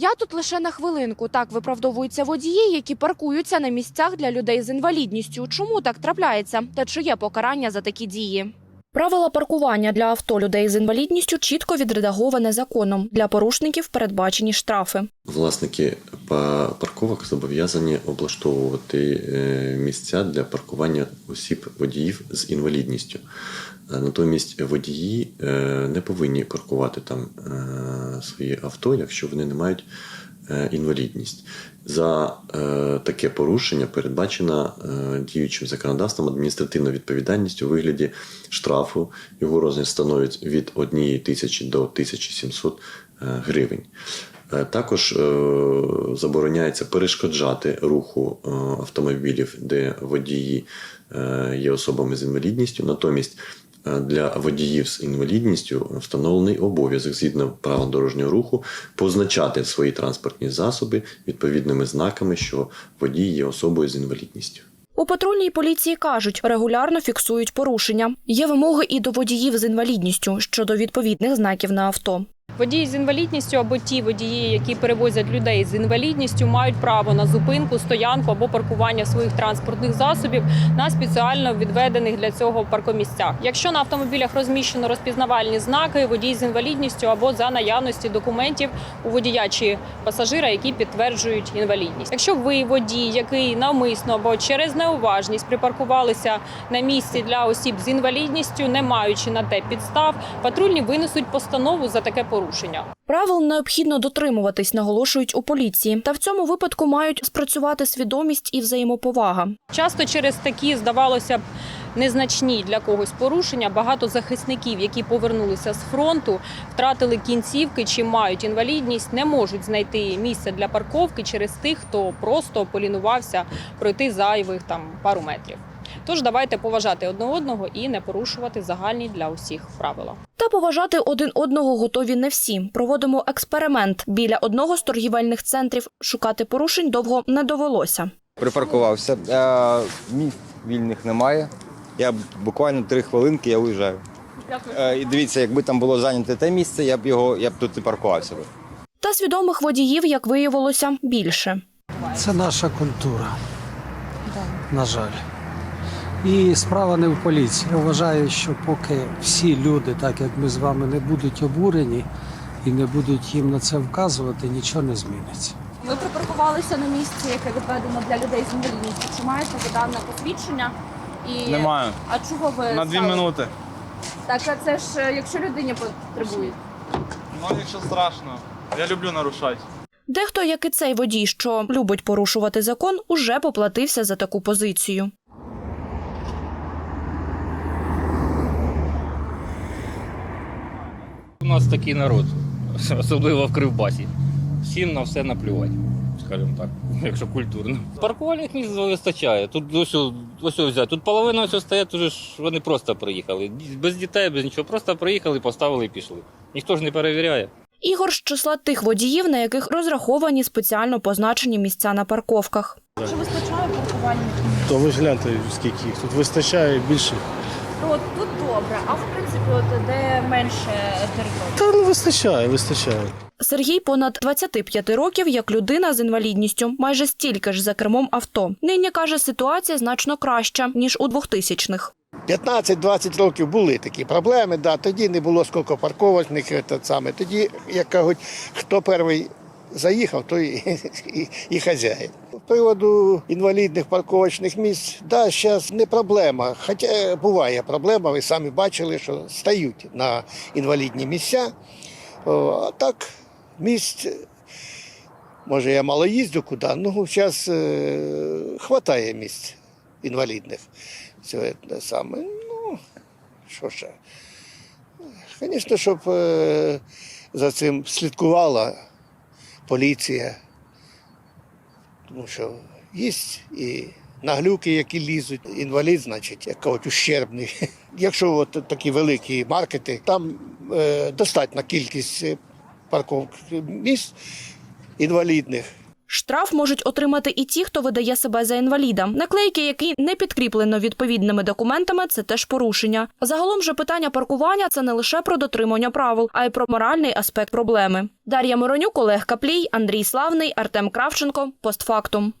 Я тут лише на хвилинку. Так виправдовуються водії, які паркуються на місцях для людей з інвалідністю. Чому так трапляється? Та чи є покарання за такі дії? Правила паркування для авто людей з інвалідністю чітко відредаговане законом. Для порушників передбачені штрафи. Власники парковок зобов'язані облаштовувати е, місця для паркування осіб водіїв з інвалідністю. Е, Натомість водії е, не повинні паркувати там свої авто, якщо вони не мають е, інвалідність. За е, таке порушення передбачена е, діючим законодавством адміністративна відповідальність у вигляді штрафу. Його розмір становить від 1 тисячі до 1700 е, гривень. Також забороняється перешкоджати руху автомобілів, де водії є особами з інвалідністю. Натомість для водіїв з інвалідністю встановлений обов'язок згідно правил дорожнього руху позначати свої транспортні засоби відповідними знаками, що водій є особою з інвалідністю. У патрульній поліції кажуть, регулярно фіксують порушення. Є вимоги і до водіїв з інвалідністю щодо відповідних знаків на авто. Водії з інвалідністю або ті водії, які перевозять людей з інвалідністю, мають право на зупинку, стоянку або паркування своїх транспортних засобів на спеціально відведених для цього паркомісцях. Якщо на автомобілях розміщено розпізнавальні знаки, водій з інвалідністю або за наявності документів у водія чи пасажира, які підтверджують інвалідність. Якщо ви водій, який навмисно або через неуважність припаркувалися на місці для осіб з інвалідністю, не маючи на те підстав, патрульні винесуть постанову за таке порушення. Правил необхідно дотримуватись, наголошують у поліції. Та в цьому випадку мають спрацювати свідомість і взаємоповага. Часто через такі, здавалося б, незначні для когось порушення багато захисників, які повернулися з фронту, втратили кінцівки чи мають інвалідність, не можуть знайти місце для парковки через тих, хто просто полінувався пройти зайвих там пару метрів. Тож давайте поважати одне одного і не порушувати загальні для усіх правила. Та поважати один одного готові не всі. Проводимо експеримент. Біля одного з торгівельних центрів шукати порушень довго не довелося. Припаркувався. Е, Місць вільних немає. Я буквально три хвилинки я уїжджаю. Е, І дивіться, якби там було зайняте те місце, я б його я б тут не паркувався. би. Та свідомих водіїв, як виявилося, більше. Це наша культура. На жаль. І справа не в поліції. Я вважаю, що поки всі люди, так як ми з вами, не будуть обурені і не будуть їм на це вказувати, нічого не зміниться. Ви припаркувалися на місці, яке відведено для людей з інвалідністю. Чи маєте ви дане посвідчення? І... Немає. А чого ви На дві стали? минути. Так, а це ж е, якщо людині потребує. Ну, якщо страшно. Я люблю нарушати. Дехто, як і цей водій, що любить порушувати закон, уже поплатився за таку позицію. У нас такий народ, особливо в Кривбасі. Всім на все наплювати, скажімо так, якщо культурно. Паркувальних місць вистачає. Тут ось, ось взяти. Тут половина ось стоять, уже ж вони просто приїхали. Без дітей, без нічого. Просто приїхали, поставили і пішли. Ніхто ж не перевіряє. Ігор з числа тих водіїв, на яких розраховані спеціально позначені місця на парковках. Чи вистачає паркувальних місць? То ви ж гляньте, скільки їх тут вистачає більше. Ну, От тут добре, а в принципі, от де менше території. Та ну вистачає, вистачає. Сергій понад 25 років як людина з інвалідністю, майже стільки ж за кермом авто. Нині каже, ситуація значно краща ніж у 2000-х. 15-20 років були такі проблеми, да, тоді не було скільки парковочних, саме. тоді, як кажуть, хто перший заїхав, той і, і, і хазяїн. Приводу інвалідних парковочних місць, да, зараз не проблема. Хоча буває проблема, ви самі бачили, що стають на інвалідні місця. А так, місць, може, я мало їздю куди, ну зараз е, хватає місць інвалідних. Це те саме. Ну, що ще? Звісно, щоб е, за цим слідкувала поліція. Тому що є і наглюки, які лізуть. Інвалід, значить, як кажуть, ущербний. Якщо от такі великі маркети, там е, достатня кількість е, парковок місць інвалідних. Штраф можуть отримати і ті, хто видає себе за інваліда. Наклейки, які не підкріплено відповідними документами, це теж порушення. Загалом же питання паркування це не лише про дотримання правил, а й про моральний аспект проблеми. Дар'я Моронюк, Олег Каплій, Андрій Славний, Артем Кравченко. Постфактум.